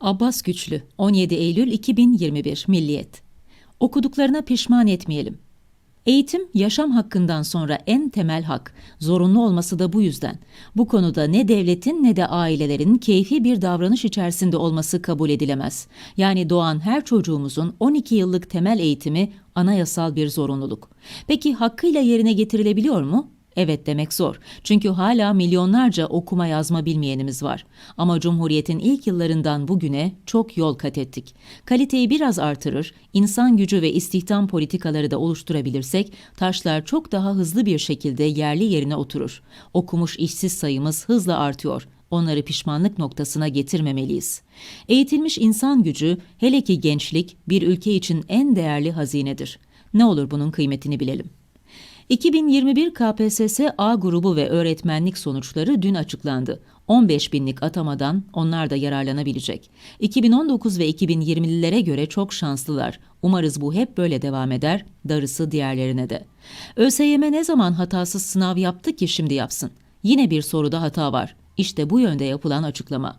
Abbas Güçlü, 17 Eylül 2021 Milliyet. Okuduklarına pişman etmeyelim. Eğitim, yaşam hakkından sonra en temel hak. Zorunlu olması da bu yüzden. Bu konuda ne devletin ne de ailelerin keyfi bir davranış içerisinde olması kabul edilemez. Yani doğan her çocuğumuzun 12 yıllık temel eğitimi anayasal bir zorunluluk. Peki hakkıyla yerine getirilebiliyor mu? Evet demek zor. Çünkü hala milyonlarca okuma yazma bilmeyenimiz var. Ama Cumhuriyet'in ilk yıllarından bugüne çok yol kat ettik. Kaliteyi biraz artırır, insan gücü ve istihdam politikaları da oluşturabilirsek taşlar çok daha hızlı bir şekilde yerli yerine oturur. Okumuş işsiz sayımız hızla artıyor. Onları pişmanlık noktasına getirmemeliyiz. Eğitilmiş insan gücü, hele ki gençlik bir ülke için en değerli hazinedir. Ne olur bunun kıymetini bilelim. 2021 KPSS A grubu ve öğretmenlik sonuçları dün açıklandı. 15 binlik atamadan onlar da yararlanabilecek. 2019 ve 2020'lilere göre çok şanslılar. Umarız bu hep böyle devam eder, darısı diğerlerine de. ÖSYM ne zaman hatasız sınav yaptı ki şimdi yapsın? Yine bir soruda hata var. İşte bu yönde yapılan açıklama.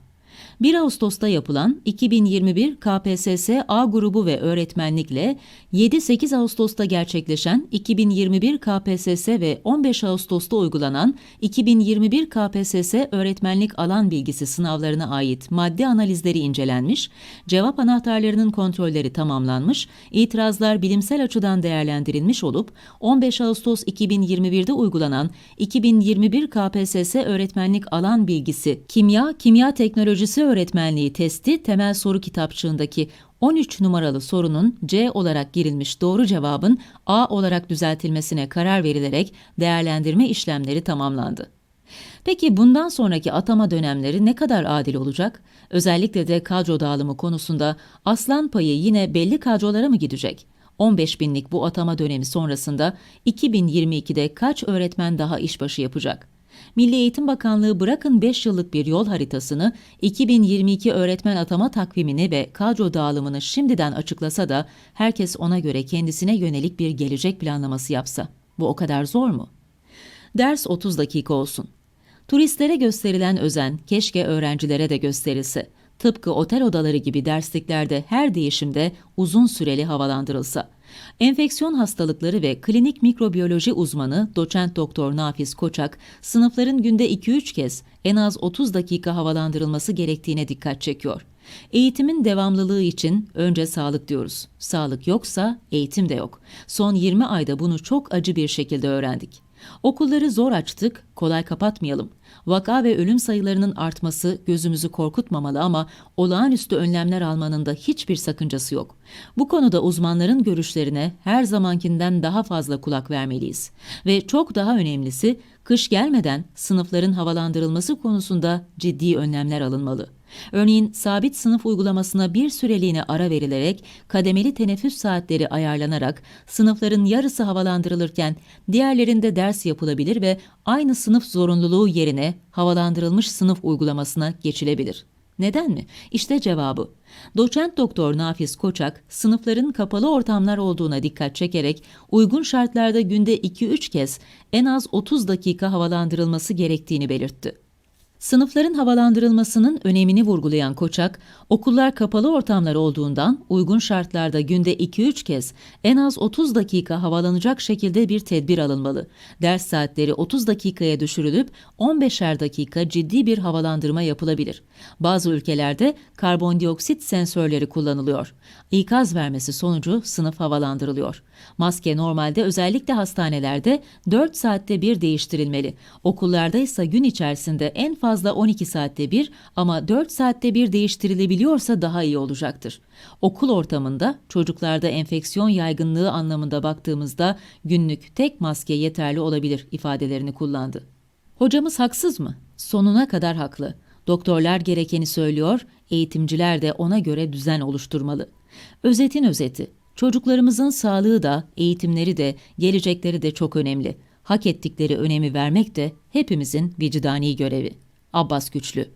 1 Ağustos'ta yapılan 2021 KPSS A grubu ve öğretmenlikle 7-8 Ağustos'ta gerçekleşen 2021 KPSS ve 15 Ağustos'ta uygulanan 2021 KPSS öğretmenlik alan bilgisi sınavlarına ait madde analizleri incelenmiş, cevap anahtarlarının kontrolleri tamamlanmış, itirazlar bilimsel açıdan değerlendirilmiş olup 15 Ağustos 2021'de uygulanan 2021 KPSS öğretmenlik alan bilgisi kimya, kimya teknolojisi öğretmenliği testi temel soru kitapçığındaki 13 numaralı sorunun C olarak girilmiş doğru cevabın A olarak düzeltilmesine karar verilerek değerlendirme işlemleri tamamlandı. Peki bundan sonraki atama dönemleri ne kadar adil olacak? Özellikle de kadro dağılımı konusunda aslan payı yine belli kadrolara mı gidecek? 15 binlik bu atama dönemi sonrasında 2022'de kaç öğretmen daha işbaşı yapacak? Milli Eğitim Bakanlığı bırakın 5 yıllık bir yol haritasını, 2022 öğretmen atama takvimini ve kadro dağılımını şimdiden açıklasa da herkes ona göre kendisine yönelik bir gelecek planlaması yapsa. Bu o kadar zor mu? Ders 30 dakika olsun. Turistlere gösterilen özen keşke öğrencilere de gösterilse. Tıpkı otel odaları gibi dersliklerde her değişimde uzun süreli havalandırılsa. Enfeksiyon hastalıkları ve klinik mikrobiyoloji uzmanı doçent doktor Nafiz Koçak, sınıfların günde 2-3 kez en az 30 dakika havalandırılması gerektiğine dikkat çekiyor. Eğitimin devamlılığı için önce sağlık diyoruz. Sağlık yoksa eğitim de yok. Son 20 ayda bunu çok acı bir şekilde öğrendik. Okulları zor açtık, kolay kapatmayalım. Vaka ve ölüm sayılarının artması gözümüzü korkutmamalı ama olağanüstü önlemler almanın da hiçbir sakıncası yok. Bu konuda uzmanların görüşlerine her zamankinden daha fazla kulak vermeliyiz. Ve çok daha önemlisi kış gelmeden sınıfların havalandırılması konusunda ciddi önlemler alınmalı. Örneğin sabit sınıf uygulamasına bir süreliğine ara verilerek kademeli teneffüs saatleri ayarlanarak sınıfların yarısı havalandırılırken diğerlerinde ders yapılabilir ve aynı sınıf zorunluluğu yerine havalandırılmış sınıf uygulamasına geçilebilir. Neden mi? İşte cevabı. Doçent doktor Nafiz Koçak, sınıfların kapalı ortamlar olduğuna dikkat çekerek uygun şartlarda günde 2-3 kez en az 30 dakika havalandırılması gerektiğini belirtti. Sınıfların havalandırılmasının önemini vurgulayan Koçak, okullar kapalı ortamlar olduğundan uygun şartlarda günde 2-3 kez en az 30 dakika havalanacak şekilde bir tedbir alınmalı. Ders saatleri 30 dakikaya düşürülüp 15'er dakika ciddi bir havalandırma yapılabilir. Bazı ülkelerde karbondioksit sensörleri kullanılıyor. İkaz vermesi sonucu sınıf havalandırılıyor. Maske normalde özellikle hastanelerde 4 saatte bir değiştirilmeli. Okullarda ise gün içerisinde en fazla fazla 12 saatte bir ama 4 saatte bir değiştirilebiliyorsa daha iyi olacaktır. Okul ortamında çocuklarda enfeksiyon yaygınlığı anlamında baktığımızda günlük tek maske yeterli olabilir ifadelerini kullandı. Hocamız haksız mı? Sonuna kadar haklı. Doktorlar gerekeni söylüyor, eğitimciler de ona göre düzen oluşturmalı. Özetin özeti, çocuklarımızın sağlığı da, eğitimleri de, gelecekleri de çok önemli. Hak ettikleri önemi vermek de hepimizin vicdani görevi. Abbas Güçlü